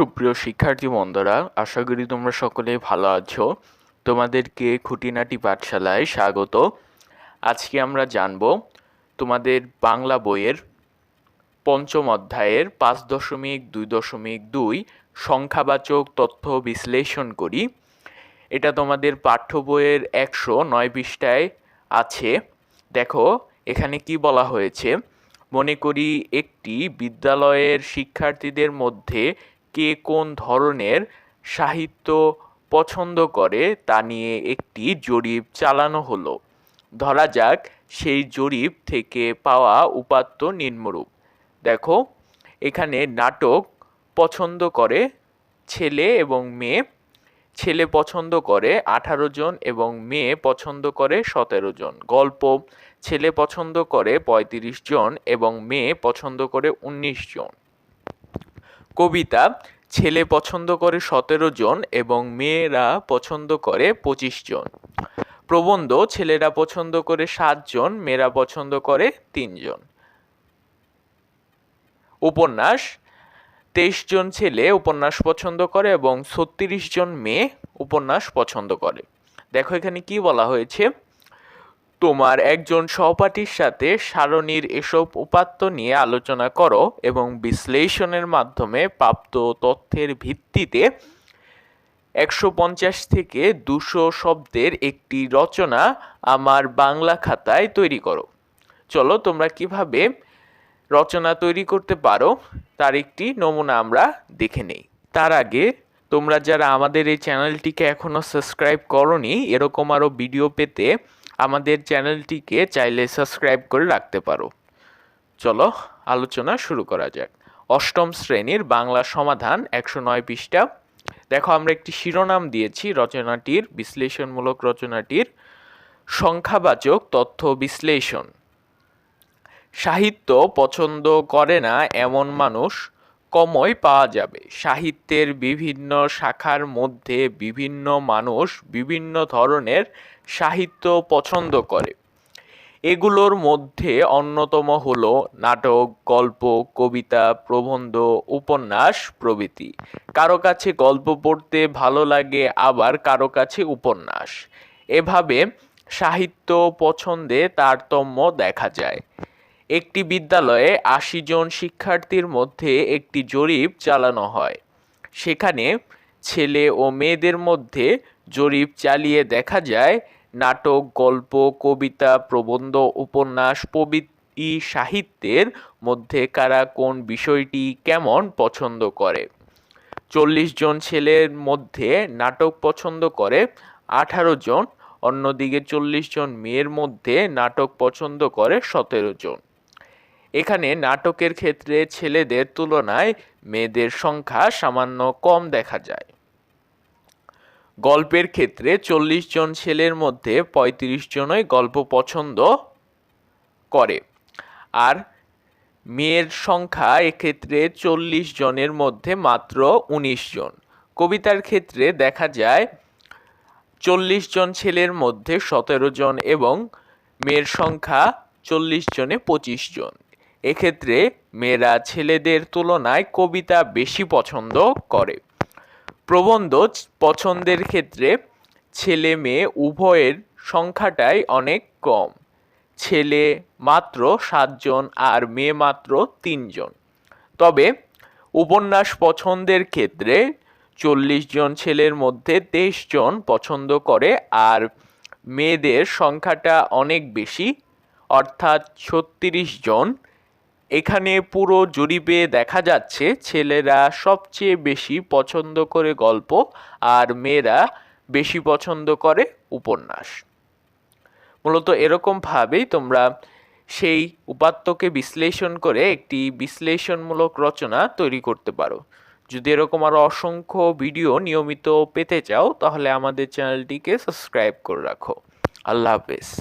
সুপ্রিয় শিক্ষার্থী বন্ধুরা, আশা করি তোমরা সকলে ভালো আছো। তোমাদেরকে খুঁটিনাটি পাঠশালায় স্বাগত। আজকে আমরা জানব তোমাদের বাংলা বইয়ের পঞ্চম অধ্যায়ের পাঁচ দশমিক দুই দশমিক দুই সংখ্যাবাচক তথ্য বিশ্লেষণ করি। এটা তোমাদের পাঠ্য বইয়ের একশো নয় পৃষ্ঠায় আছে। দেখো, এখানে কি বলা হয়েছে? মনে করি একটি বিদ্যালয়ের শিক্ষার্থীদের মধ্যে কে কোন ধরনের সাহিত্য পছন্দ করে তা নিয়ে একটি জরিপ চালানো হলো। ধরা যাক, সেই জরিপ থেকে পাওয়া উপাত্ত নিম্নরূপ। দেখো, এখানে নাটক পছন্দ করে ছেলে এবং মেয়ে। ছেলে পছন্দ করে আঠারো জন এবং মেয়ে পছন্দ করে সতেরো জন। গল্প, ছেলে পছন্দ করে পঁয়ত্রিশ জন এবং মেয়ে পছন্দ করে উনিশ জন। কবিতা, ছেলে পছন্দ করে সতেরো জন এবং মেয়েরা পছন্দ করে পঁচিশ জন। প্রবন্ধ, ছেলেরা পছন্দ করে সাতজন মেয়েরা পছন্দ করে তিনজন উপন্যাস, তেইশ জন ছেলে উপন্যাস পছন্দ করে এবং ছত্রিশ জন মেয়ে উপন্যাস পছন্দ করে। দেখো এখানে কি বলা হয়েছে? তোমার একজন সহপাঠীর সাথে সারণীর এসব উপাত্ত নিয়ে আলোচনা করো এবং বিশ্লেষণের মাধ্যমে প্রাপ্ত তথ্যের ভিত্তিতে একশো পঞ্চাশ থেকে দুশো শব্দের একটি রচনা আমার বাংলা খাতায় তৈরি করো। চলো তোমরা কীভাবে রচনা তৈরি করতে পারো তার একটি নমুনা আমরা দেখে নেই। তার আগে তোমরা যারা আমাদের এই চ্যানেলটিকে এখনও সাবস্ক্রাইব করনি, এরকম আরও ভিডিও পেতে আমাদের চ্যানেলটিকে চাইলে সাবস্ক্রাইব করে রাখতে পারো। চলো আলোচনা শুরু করা যাক। অষ্টম শ্রেণির বাংলা সমাধান একশো নয় পৃষ্ঠা। দেখো আমরা একটি শিরোনাম দিয়েছি রচনাটির, বিশ্লেষণমূলক রচনাটির। সংখ্যাবাচক তথ্য বিশ্লেষণ। সাহিত্য পছন্দ করে না এমন মানুষ কমই পাওয়া যাবে। সাহিত্যের বিভিন্ন শাখার মধ্যে বিভিন্ন মানুষ বিভিন্ন ধরনের সাহিত্য পছন্দ করে। এগুলোর মধ্যে অন্যতম হল নাটক, গল্প, কবিতা, প্রবন্ধ, উপন্যাস প্রভৃতি। কারও কাছে গল্প পড়তে ভালো লাগে, আবার কারও কাছে উপন্যাস। এভাবে সাহিত্য পছন্দে তারতম্য দেখা যায়। একটি বিদ্যালয়ে আশি জন শিক্ষার্থীর মধ্যে একটি জরিপ চালানো হয়। সেখানে ছেলে ও মেয়েদের মধ্যে জরিপ চালিয়ে দেখা যায়, নাটক, গল্প, কবিতা, প্রবন্ধ, উপন্যাস, প্রভৃতি সাহিত্যের মধ্যে কারা কোন বিষয়টি কেমন পছন্দ করে। চল্লিশ জন ছেলের মধ্যে নাটক পছন্দ করে, আঠারো জন। অন্যদিকে চল্লিশ জন মেয়ের মধ্যে নাটক পছন্দ করে সতেরো জন। এখানে নাটকের ক্ষেত্রে ছেলেদের তুলনায় মেয়েদের সংখ্যা সামান্য কম দেখা যায়। গল্পের ক্ষেত্রে চল্লিশ জন ছেলের মধ্যে ৩৫ জনই গল্প পছন্দ করে। আর মেয়ের সংখ্যা এক্ষেত্রে চল্লিশ জনের মধ্যে মাত্র ১৯ জন। কবিতার ক্ষেত্রে দেখা যায়, চল্লিশ জন ছেলের মধ্যে সতেরো জন এবং মেয়ের সংখ্যা চল্লিশ জনে পঁচিশ জন। এক্ষেত্রে মেয়েরা ছেলেদের তুলনায় কবিতা বেশি পছন্দ করে। প্রবন্ধ পছন্দের ক্ষেত্রে ছেলে মেয়ে উভয়ের সংখ্যাটাই অনেক কম। ছেলে মাত্র সাতজন আর মেয়ে মাত্র তিনজন। তবে উপন্যাস পছন্দের ক্ষেত্রে চল্লিশ জন ছেলের মধ্যে তেইশ জন পছন্দ করে আর মেয়েদের সংখ্যাটা অনেক বেশি, অর্থাৎ ছত্রিশ জন এখানে পুরো জরিপে দেখা যাচ্ছে ছেলেরা সবচেয়ে বেশি পছন্দ করে গল্প আর মেয়েরা বেশি পছন্দ করে উপন্যাস। মূলত এরকমভাবেই তোমরা সেই উপাত্তকে বিশ্লেষণ করে একটি বিশ্লেষণমূলক রচনা তৈরি করতে পারো। যদি এরকম আরও অসংখ্য ভিডিও নিয়মিত পেতে চাও, তাহলে আমাদের চ্যানেলটিকে সাবস্ক্রাইব করে রাখো। আল্লাহ হাফেজ।